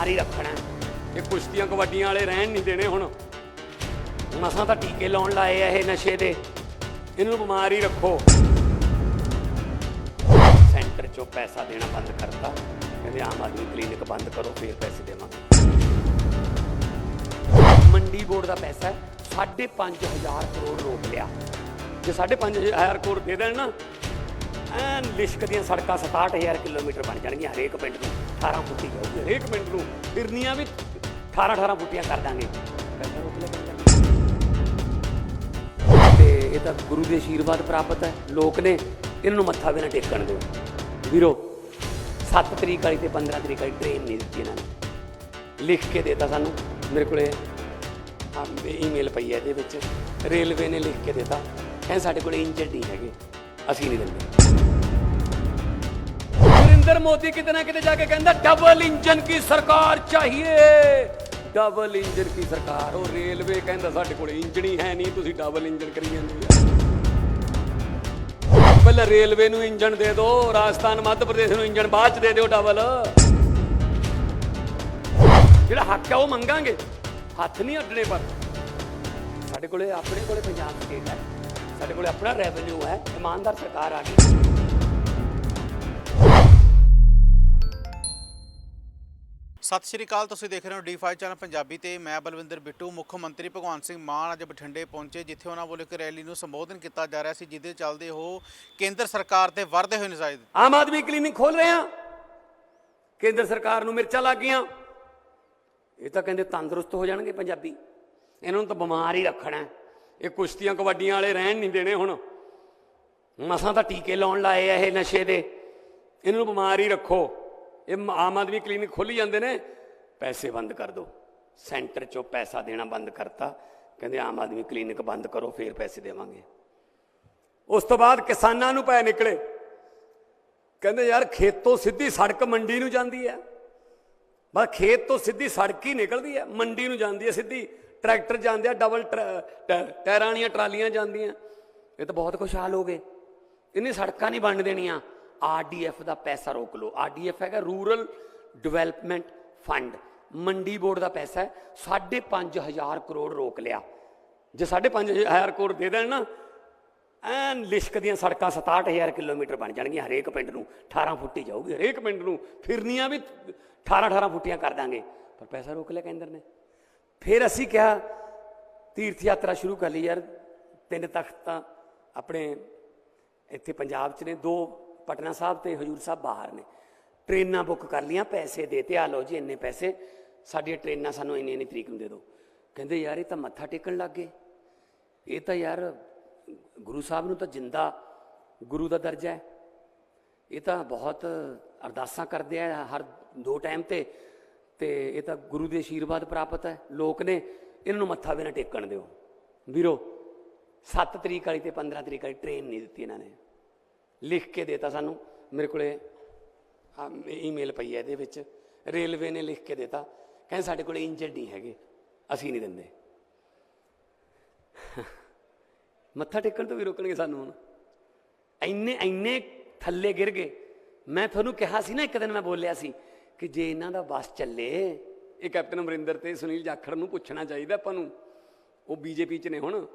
ਬਿਮਾਰ ਹੀ ਰੱਖਣਾ। ਇਹ ਕੁਸ਼ਤੀਆਂ ਕਬੱਡੀਆਂ ਵਾਲੇ ਰਹਿਣ ਨਹੀਂ ਦੇਣੇ ਹੁਣ। ਮਸਾਂ ਤਾਂ ਟੀਕੇ ਲਾਉਣ ਲਾਏ ਆ ਇਹ ਨਸ਼ੇ ਦੇ। ਇਹਨੂੰ ਬਿਮਾਰ ਹੀ ਰੱਖੋ। ਸੈਂਟਰ ਚੋਂ ਪੈਸਾ ਦੇਣਾ ਬੰਦ ਕਰਤਾ। ਕਹਿੰਦੇ ਆਮ ਆਦਮੀ ਕਲੀਨਿਕ ਬੰਦ ਕਰੋ ਫਿਰ ਪੈਸੇ ਦੇਵਾਂਗੇ। ਮੰਡੀ ਬੋਰਡ ਦਾ ਪੈਸਾ ਹੈ, ਸਾਢੇ ਪੰਜ ਹਜ਼ਾਰ ਕਰੋੜ ਰੋਕ ਲਿਆ। ਜੇ ਸਾਢੇ ਪੰਜ ਹਜ਼ਾਰ ਕਰੋੜ ਦੇ ਦੇਣ ਨਾ ਐਨ ਲਿਸ਼ਕ ਦੀਆਂ ਸੜਕਾਂ 67000 ਕਿਲੋਮੀਟਰ ਬਣ ਜਾਣਗੀਆਂ ਹਰੇਕ ਪਿੰਡ ਨੂੰ। 18 ਬੂਟੀ ਜਾਊਗੀ ਹਰੇਕ ਪਿੰਡ ਨੂੰ ਫਿਰਨੀਆਂ ਵੀ 18 18 ਫੁੱਟੀਆਂ ਕਰ ਦਾਂਗੇ। ਪੈਸਾ ਤੇ ਇਹ ਤਾਂ ਗੁਰੂ ਦੇ ਆਸ਼ੀਰਵਾਦ ਪ੍ਰਾਪਤ ਹੈ। ਲੋਕ ਨੇ ਇਹਨਾਂ ਨੂੰ ਮੱਥਾ ਵੀ ਨਾ ਟੇਕਣ ਦਿਓ ਵੀਰੋ 7 ਤਰੀਕ ਵਾਲੀ ਤੇ 15 ਤਰੀਕ ਵਾਲੀ ਟ੍ਰੇਨ ਨਹੀਂ ਦਿੱਤੀ ਇਹਨਾਂ ਨੇ। ਲਿਖ ਕੇ ਦੇਤਾ ਸਾਨੂੰ। ਮੇਰੇ ਕੋਲੇ ਆ ਈਮੇਲ ਪਈ ਹੈ ਇਹਦੇ ਵਿੱਚ। ਰੇਲਵੇ ਨੇ ਲਿਖ ਕੇ ਦੇਤਾ। ਕਹਿੰਦੇ ਸਾਡੇ ਕੋਲ ਇੰਜਨ ਨਹੀਂ ਹੈਗੇ। ਅਸੀਂ ਨਹੀਂ ਦਿੰਦੇ। ਨਰਿੰਦਰ ਮੋਦੀ ਕਿਤੇ ਨਾ ਕਿਤੇ ਜਾ ਕੇ ਕਹਿੰਦਾ ਡਬਲ ਇੰਜਨ ਕੀ ਸਰਕਾਰ ਡਬਲ ਇੰਜਨ ਕੀ ਸਰਕਾਰ ਉਹ ਰੇਲਵੇ ਕਹਿੰਦਾ ਸਾਡੇ ਕੋਲੇ ਇੰਜਨ ਹੀ ਹੈ ਨਹੀਂ ਤੁਸੀਂ ਡਬਲ ਇੰਜਨ ਕਰੀ ਜਾਂਦੇ ਹੋ ਪਹਿਲਾਂ ਰੇਲਵੇ ਨੂੰ ਇੰਜਣ ਦੇ ਦਿਓ ਰਾਜਸਥਾਨ ਮੱਧ ਪ੍ਰਦੇਸ਼ ਨੂੰ ਇੰਜਣ ਬਾਅਦ ਚ ਦੇ ਦਿਓ ਡਬਲ ਜਿਹੜਾ ਹੱਕ ਹੈ ਉਹ ਮੰਗਾਂਗੇ ਹੱਥ ਨਹੀਂ ਅੱਡਣੇ ਪਰ ਸਾਡੇ ਕੋਲੇ ਆਪਣੇ ਕੋਲੇ ਪੰਜਾਬ ਸਟੇਟ ਹੈ ਸਾਡੇ ਕੋਲੇ ਆਪਣਾ ਰੈਵਨਿਊ ਹੈ ਇਮਾਨਦਾਰ ਸਰਕਾਰ ਆ ਗਈ ਸਤਿ ਸ਼੍ਰੀ ਅਕਾਲ, ਤੁਸੀਂ ਦੇਖ ਰਹੇ ਹੋ ਡੀ5 ਚੈਨਲ ਪੰਜਾਬੀ ਤੇ ਮੈਂ ਬਲਵਿੰਦਰ ਬਿੱਟੂ, ਮੁੱਖ ਮੰਤਰੀ ਭਗਵੰਤ ਸਿੰਘ ਮਾਨ ਅੱਜ ਬਠਿੰਡੇ ਪਹੁੰਚੇ, ਜਿੱਥੇ ਉਹਨਾਂ ਵੱਲੋਂ ਇੱਕ ਰੈਲੀ ਨੂੰ ਸੰਬੋਧਨ ਕੀਤਾ ਜਾ ਰਿਹਾ ਸੀ, ਜਿਹਦੇ ਚੱਲਦੇ ਉਹ ਕੇਂਦਰ ਸਰਕਾਰ ਤੇ ਵਰਦੇ ਹੋਏ ਨਜ਼ਾਇਜ਼ ਆਮ ਆਦਮੀ ਕਲੀਨਿਕ ਖੋਲ ਰਹੇ ਆ ਕੇਂਦਰ ਸਰਕਾਰ ਨੂੰ ਮਿਰਚਾਂ ਲੱਗ ਗਈਆਂ। ਇਹ ਤਾਂ ਕਹਿੰਦੇ ਤੰਦਰੁਸਤ ਹੋ ਜਾਣਗੇ ਪੰਜਾਬੀ। ਇਹਨਾਂ ਨੂੰ ਤਾਂ ਬਿਮਾਰ ਹੀ ਰੱਖਣਾ ਇਹ ਕੁਸ਼ਤੀਆਂ ਕਬੱਡੀਆਂ ਵਾਲੇ ਰਹਿਣ ਨਹੀਂ ਦੇਣੇ ਹੁਣ। ਮਸਾਂ ਤਾਂ ਟੀਕੇ ਲਾਉਣ ਲਾਏ ਆ ਇਹ ਨਸ਼ੇ ਦੇ। ਇਹਨਾਂ ਨੂੰ ਬਿਮਾਰ ਹੀ ਰੱਖੋ। ਇਹ ਮ- ਆਮ ਆਦਮੀ ਕਲੀਨਿਕ ਖੋਲੀ ਜਾਂਦੇ ਨੇ, ਪੈਸੇ ਬੰਦ ਕਰ ਦਿਓ। ਸੈਂਟਰ ਚੋਂ ਪੈਸਾ ਦੇਣਾ ਬੰਦ ਕਰਤਾ। ਕਹਿੰਦੇ ਆਮ ਆਦਮੀ ਕਲੀਨਿਕ ਬੰਦ ਕਰੋ, ਫਿਰ ਪੈਸੇ ਦੇਵਾਂਗੇ। ਉਸ ਤੋਂ ਬਾਅਦ ਕਿਸਾਨਾਂ ਨੂੰ ਪੈ ਨਿਕਲੇ। ਕਹਿੰਦੇ ਯਾਰ ਖੇਤੋਂ ਸਿੱਧੀ ਸੜਕ ਮੰਡੀ ਨੂੰ ਜਾਂਦੀ ਹੈ। ਬਸ ਖੇਤ ਤੋਂ ਸਿੱਧੀ ਸੜਕ ਹੀ ਨਿਕਲਦੀ ਹੈ। ਮੰਡੀ ਨੂੰ ਜਾਂਦੀ ਹੈ ਸਿੱਧੀ। ਟਰੈਕਟਰ ਜਾਂਦੇ ਆ, ਡਬਲ ਟਰ- ਟੈ- ਟਾਇਰਾਂ ਵਾਲੀਆਂ ਟਰਾਲੀਆਂ ਜਾਂਦੀਆਂ। ਇਹ ਤਾਂ ਬਹੁਤ ਖੁਸ਼ਹਾਲ ਹੋ ਗਏ। ਇੰਨੀ ਸੜਕਾਂ ਨਹੀਂ ਬਣ ਦੇਣੀਆਂ। ਆਰਡੀਐਫ ਦਾ ਪੈਸਾ ਰੋਕ ਲਓ। ਆਰਡੀਐਫ ਹੈਗਾ rural development fund Mandi Board ਦਾ ਪੈਸਾ ਹੈ। 5.5000 ਕਰੋੜ ਰੋਕ ਲਿਆ। ਜੇ 5.5000 ਕਰੋੜ ਦੇ ਦੇਣ ਨਾ, ਐਨ ਲਿਸ਼ਕ ਦੀਆਂ ਸੜਕਾਂ 67000 ਕਿਲੋਮੀਟਰ ਬਣ ਜਾਣਗੀਆਂ ਹਰੇਕ ਪਿੰਡ ਨੂੰ। 18 ਫੁੱਟੀ ਜਾਊਗੀ ਹਰੇਕ ਪਿੰਡ ਨੂੰ। ਫਿਰਨੀਆਂ ਵੀ 18 18 ਫੁੱਟੀਆਂ ਕਰ ਦਾਂਗੇ। ਪਰ ਪੈਸਾ ਰੋਕ ਲਿਆ ਕੇਂਦਰ ਨੇ। ਫਿਰ ਅਸੀਂ ਕਿਹਾ, ਤੀਰਥ ਯਾਤਰਾ ਸ਼ੁਰੂ ਕਰ ਲਈ ਯਾਰ। ਤਿੰਨ ਤਖਤ ਤਾਂ ਆਪਣੇ ਇੱਥੇ ਪੰਜਾਬ 'ਚ ਨੇ। ਦੋ ਪਟਨਾ ਸਾਹਿਬ ਤੇ ਹਜੂਰ ਸਾਹਿਬ ਬਾਹਰ ਨੇ। ਟ੍ਰੇਨਾਂ ਬੁੱਕ ਕਰ ਲੀਆਂ ਪੈਸੇ ਦੇ ਤੇ ਆ ਲਓ ਜੀ, ਇੰਨੇ ਪੈਸੇ। ਸਾਡੀਆਂ ਟ੍ਰੇਨਾਂ ਸਾਨੂੰ ਇੰਨੀ ਇੰਨੀ ਤਰੀਕ ਨੂੰ ਦੇ ਦਿਓ। ਕਹਿੰਦੇ ਯਾਰ ਇਹ ਤਾਂ ਮੱਥਾ ਟੇਕਣ ਲੱਗ ਗਏ। ਇਹ ਤਾਂ ਯਾਰ ਗੁਰੂ ਸਾਹਿਬ ਨੂੰ ਤਾਂ ਜਿੰਦਾ ਗੁਰੂ ਦਾ ਦਰਜਾ ਹੈ। ਇਹ ਤਾਂ ਬਹੁਤ ਅਰਦਾਸਾਂ ਕਰਦੇ ਆ ਹਰ ਦੋ ਟਾਈਮ ਤੇ ਤੇ ਇਹ ਤਾਂ ਗੁਰੂ ਦੇ ਆਸ਼ੀਰਵਾਦ ਪ੍ਰਾਪਤ ਹੈ। ਲੋਕ ਨੇ ਇਹਨਾਂ ਨੂੰ ਮੱਥਾ ਵੀ ਨਾ ਟੇਕਣ ਦਿਓ। ਵੀਰੋ 7 ਤਰੀਕ ਵਾਲੀ ਤੇ 15 ਤਰੀਕ ਵਾਲੀ ਟ੍ਰੇਨ ਨਹੀਂ ਦਿੱਤੀ ਇਹਨਾਂ ਨੇ। ਲਿਖ ਕੇ ਦੇਤਾ ਸਾਨੂੰ। ਮੇਰੇ ਕੋਲੇ ਆ ਈਮੇਲ ਪਈ ਹੈ ਇਹਦੇ ਵਿੱਚ। ਰੇਲਵੇ ਨੇ ਲਿਖ ਕੇ ਦੇਤਾ। ਕਹਿੰਦੇ ਸਾਡੇ ਕੋਲੇ ਇੰਜਨ ਨਹੀਂ ਹੈਗੇ। ਅਸੀਂ ਨਹੀਂ ਦਿੰਦੇ। ਮੱਥਾ ਟੇਕਣ ਤੋਂ ਵੀ ਰੋਕਣਗੇ ਸਾਨੂੰ ਹੁਣ। ਇੰਨੇ ਇੰਨੇ ਥੱਲੇ ਗਿਰ ਗਏ। ਮੈਂ ਤੁਹਾਨੂੰ ਕਿਹਾ ਸੀ ਨਾ ਇੱਕ ਦਿਨ ਮੈਂ ਬੋਲਿਆ ਸੀ ਕਿ ਜੇ ਇਹਨਾਂ ਦਾ ਬੱਸ ਚੱਲੇ, ਇਹ ਕੈਪਟਨ ਅਮਰਿੰਦਰ ਤੇ ਸੁਨੀਲ ਜਾਖੜ ਨੂੰ ਪੁੱਛਣਾ ਚਾਹੀਦਾ ਆਪਾਂ ਨੂੰ। ਉਹ ਬੀਜੇਪੀ 'ਚ ਨੇ ਹੁਣ।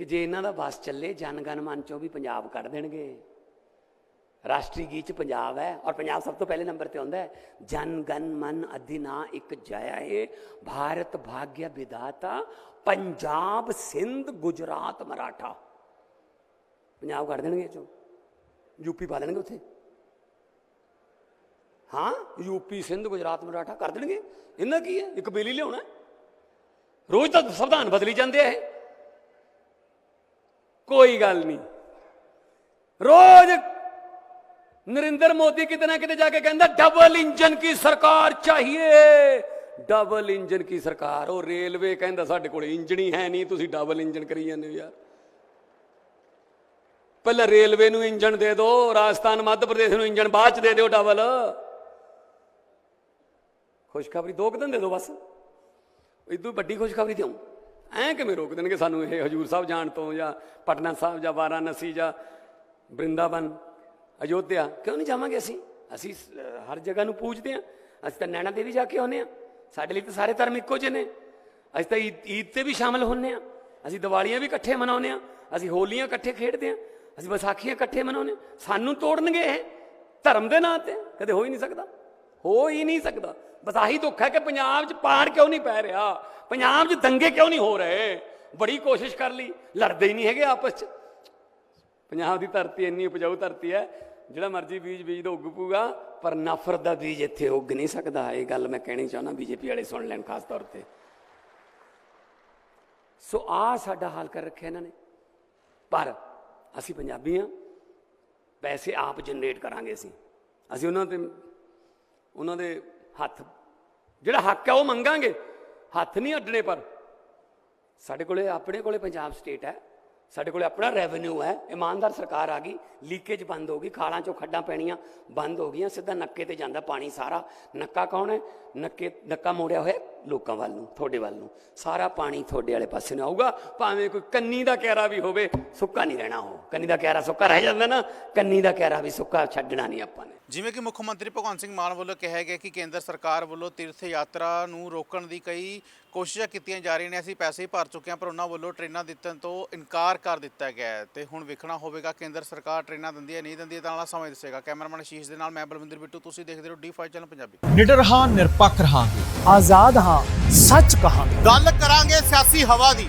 ਕਿ ਜੇ ਇਹਨਾਂ ਦਾ ਬਸ ਚੱਲੇ ਜਨਗਣ ਮਨ ਚੋਂ ਵੀ ਪੰਜਾਬ ਕੱਢ ਦੇਣਗੇ। ਰਾਸ਼ਟਰੀ ਗੀਤ ਚ ਪੰਜਾਬ ਹੈ ਔਰ ਪੰਜਾਬ ਸਭ ਤੋਂ ਪਹਿਲੇ ਨੰਬਰ ਤੇ ਆਉਂਦਾ ਹੈ ਜਨ ਗਨ ਮਨ ਅਧਿਨਾ ਇੱਕ ਜਯ ਭਾਰਤ ਭਾਗਯ ਵਿਦਾਤਾ ਪੰਜਾਬ ਸਿੰਧ ਗੁਜਰਾਤ ਮਰਾਠਾ। ਪੰਜਾਬ ਕੱਢ ਦੇਣਗੇ ਚੋਂ। ਯੂਪੀ ਪਾ ਦੇਣਗੇ ਉੱਥੇ। ਹਾਂ ਯੂਪੀ ਸਿੰਧ ਗੁਜਰਾਤ ਮਰਾਠਾ ਕਰ ਦੇਣਗੇ। ਇਹਨਾਂ ਕੀ ਹੈ? ਇੱਕ ਬੇਲੀ ਲਿਆਉਣਾ ਰੋਜ਼ ਤਾਂ ਸੰਵਿਧਾਨ ਬਦਲੀ ਜਾਂਦੇ ਆ ਇਹ। ਕੋਈ ਗੱਲ ਨਹੀਂ। ਰੋਜ਼ ਨਰਿੰਦਰ ਮੋਦੀ ਕਿਤੇ ਨਾ ਕਿਤੇ ਜਾ ਕੇ ਕਹਿੰਦਾ ਡਬਲ ਇੰਜਨ ਕੀ ਸਰਕਾਰ ਚਾਹੀਏ? ਡਬਲ ਇੰਜਨ ਕੀ ਸਰਕਾਰ? ਉਹ ਰੇਲਵੇ ਕਹਿੰਦਾ, ਸਾਡੇ ਕੋਲ ਇੰਜਨ ਹੀ ਹੈ ਨਹੀਂ, ਤੁਸੀਂ ਡਬਲ ਇੰਜਨ ਕਰੀ ਜਾਂਦੇ ਹੋ ਯਾਰ। ਪਹਿਲਾਂ ਰੇਲਵੇ ਨੂੰ ਇੰਜਣ ਦੇ ਦਿਓ, ਰਾਜਸਥਾਨ, ਮੱਧ ਪ੍ਰਦੇਸ਼ ਨੂੰ ਇੰਜਣ ਬਾਅਦ ਚ ਦੇ ਦਿਓ ਡਬਲ ਖੁਸ਼ਖਬਰੀ ਦੋ ਕੁ ਦਿਨ ਦੇ ਦਿਓ ਬਸ। ਇਦੋਂ ਵੱਡੀ ਖੁਸ਼ਖਬਰੀ ਦਿਓ ਐਂ ਕਿਵੇਂ ਰੋਕ ਦੇਣਗੇ ਸਾਨੂੰ ਇਹ ਹਜੂਰ ਸਾਹਿਬ ਜਾਣ ਤੋਂ ਜਾਂ ਪਟਨਾ ਸਾਹਿਬ ਜਾਂ ਵਾਰਾਣਸੀ ਜਾਂ ਬ੍ਰਿੰਦਾਵਨ, ਅਯੋਧਿਆ? ਕਿਉਂ ਨਹੀਂ ਜਾਵਾਂਗੇ ਅਸੀਂ? ਅਸੀਂ ਹਰ ਜਗ੍ਹਾ ਨੂੰ ਪੂਜਦੇ ਹਾਂ। ਅਸੀਂ ਤਾਂ ਨੈਣਾ ਦੇਵੀ ਜਾ ਕੇ ਆਉਂਦੇ ਆ ਸਾਡੇ ਲਈ ਤਾਂ ਸਾਰੇ ਧਰਮ ਇੱਕੋ ਜਿਹੇ ਨੇ। ਅਸੀਂ ਤਾਂ ਈਦ ਈਦ ਤੇ ਵੀ ਸ਼ਾਮਲ ਹੁੰਨੇ ਆ ਅਸੀਂ ਦੀਵਾਲੀਆਂ ਵੀ ਇਕੱਠੇ ਮਨਾਉਂਦੇ ਆ ਅਸੀਂ ਹੋਲੀਆਂ ਇਕੱਠੇ ਖੇਡਦੇ ਆ ਅਸੀਂ ਵਿਸਾਖੀਆਂ ਇਕੱਠੇ ਮਨਾਉਂਦੇ ਹਾਂ। ਸਾਨੂੰ ਤੋੜਨਗੇ ਇਹ। ਧਰਮ ਦੇ ਨਾਂ ਤੇ। ਕਦੇ ਹੋ ਹੀ ਨਹੀਂ ਸਕਦਾ। ਹੋ ਹੀ ਨਹੀਂ ਸਕਦਾ। ਬਸ ਆਹੀ ਦੁੱਖ ਹੈ ਕਿ ਪੰਜਾਬ 'ਚ ਪਾੜ ਕਿਉਂ ਨਹੀਂ ਪੈ ਰਿਹਾ? ਪੰਜਾਬ 'ਚ ਦੰਗੇ ਕਿਉਂ ਨਹੀਂ ਹੋ ਰਹੇ? ਬੜੀ ਕੋਸ਼ਿਸ਼ ਕਰ ਲਈ। ਲੜਦੇ ਹੀ ਨਹੀਂ ਹੈਗੇ ਆਪਸ 'ਚ। ਪੰਜਾਬ ਦੀ ਧਰਤੀ ਇੰਨੀ ਉਪਜਾਊ ਧਰਤੀ ਹੈ, ਜਿਹੜਾ ਮਰਜ਼ੀ ਬੀਜ ਬੀਜ ਦੋ ਉੱਗ ਪੂਗਾ ਪਰ ਨਫ਼ਰਤ ਦਾ ਬੀਜ ਇੱਥੇ ਉੱਗ ਨਹੀਂ ਸਕਦਾ। ਇਹ ਗੱਲ ਮੈਂ ਕਹਿਣੀ ਚਾਹੁੰਦਾ ਬੀਜੇਪੀ ਵਾਲੇ ਸੁਣ ਲੈਣ, ਖਾਸ ਤੌਰ ਤੇ। ਸੋ ਆ ਸਾਡਾ ਹਾਲ ਕਰ ਰੱਖਿਆ ਇਹਨਾਂ ਨੇ। ਪਰ ਅਸੀਂ ਪੰਜਾਬੀ ਹਾਂ। ਪੈਸੇ ਆਪ ਜਨਰੇਟ ਕਰਾਂਗੇ ਅਸੀਂ। ਅਸੀਂ ਉਹਨਾਂ ਤੇ, ਉਹਨਾਂ ਦੇ ਹੱਥ, ਜਿਹੜਾ ਹੱਕ ਹੈ ਉਹ ਮੰਗਾਂਗੇ। ਹੱਥ ਨਹੀਂ ਅੱਡਣੇ ਪਰ। ਸਾਡੇ ਕੋਲੇ, ਆਪਣੇ ਕੋਲੇ ਪੰਜਾਬ ਸਟੇਟ ਹੈ। ਸਾਡੇ ਕੋਲੇ ਆਪਣਾ ਰੈਵਨਿਊ ਹੈ। ਇਮਾਨਦਾਰ ਸਰਕਾਰ ਆ ਗਈ। ਲੀਕੇਜ ਬੰਦ ਹੋ ਗਈ। ਖਾਲਾਂ ਚੋਂ ਖੱਡਾਂ ਪੈਣੀਆਂ ਬੰਦ ਹੋ ਗਈਆਂ। ਸਿੱਧਾ ਨੱਕੇ ਤੇ ਜਾਂਦਾ ਪਾਣੀ ਸਾਰਾ। ਨੱਕਾ ਕੌਣ ਹੈ? ਨੱਕੇ, ਨੱਕਾ ਮੋੜਿਆ ਹੋਇਆ ਲੋਕਾਂ ਵੱਲ ਨੂੰ, ਤੁਹਾਡੇ ਵੱਲ ਨੂੰ। ਸਾਰਾ ਪਾਣੀ ਤੁਹਾਡੇ ਵਾਲੇ ਪਾਸੇ ਨੂੰ ਆਊਗਾ। ਭਾਵੇਂ ਕੋਈ ਕੰਨੀ ਦਾ ਕਹਿਰਾ ਵੀ ਹੋਵੇ, ਸੁੱਕਾ ਨਹੀਂ ਰਹਿਣਾ ਉਹ। ਕੰਨੀ ਦਾ ਕਹਿਰਾ ਸੁੱਕਾ ਰਹਿ ਜਾਂਦਾ ਨਾ। ਕੰਨੀ ਦਾ ਕਹਿਰਾ ਵੀ ਸੁੱਕਾ ਛੱਡਣਾ ਨਹੀਂ ਆਪਾਂ ਨੇ। ਜਿਵੇਂ ਕਿ ਮੁੱਖ ਮੰਤਰੀ ਭਗਵੰਤ ਸਿੰਘ ਮਾਨ ਵੱਲੋਂ ਕਿਹਾ ਗਿਆ ਕਿ ਕੇਂਦਰ ਸਰਕਾਰ ਵੱਲੋਂ ਤੀਰਥ ਯਾਤਰਾ ਨੂੰ ਰੋਕਣ ਦੀ ਕਈ ਕੋਸ਼ਿਸ਼ਾਂ ਕੀਤੀਆਂ ਜਾ ਰਹੀਆਂ ਨੇ ਅਸੀਂ ਪੈਸੇ ਹੀ ਭਰ ਚੁੱਕੇ ਹਾਂ ਪਰ ਉਹਨਾਂ ਵੱਲੋਂ ਟ੍ਰੇਨਾਂ ਦਿੱਤਣ ਤੋਂ ਇਨਕਾਰ ਕਰ ਦਿੱਤਾ ਗਿਆ ਹੈ ਤੇ ਹੁਣ ਵੇਖਣਾ ਹੋਵੇਗਾ ਕੇਂਦਰ ਸਰਕਾਰ ਟ੍ਰੇਨਾਂ ਦਿੰਦੀ ਹੈ ਨਹੀਂ ਦਿੰਦੀ ਹੈ ਤਾਂ ਵਾਲਾ ਸਮਾਂ ਦੱਸੇਗਾ। ਕੈਮਰਾਮੈਨ ਅਸ਼ੀਸ਼ ਦੇ ਨਾਲ ਮੈਂ ਬਲਵਿੰਦਰ ਬਿੱਟੂ ਤੁਸੀਂ ਦੇਖਦੇ ਰਹੋ ਡੀ5 ਚੈਨਲ ਪੰਜਾਬੀ। ਨਿਡਰ ਹਾਂ ਨਿਰਪੱਖ ਰਹਾਂਗੇ। ਆਜ਼ਾਦ ਹਾਂ ਸੱਚ ਕਹਾਂਗੇ। ਗੱਲ ਕਰਾਂਗੇ ਸਿਆਸੀ ਹਵਾ ਦੀ।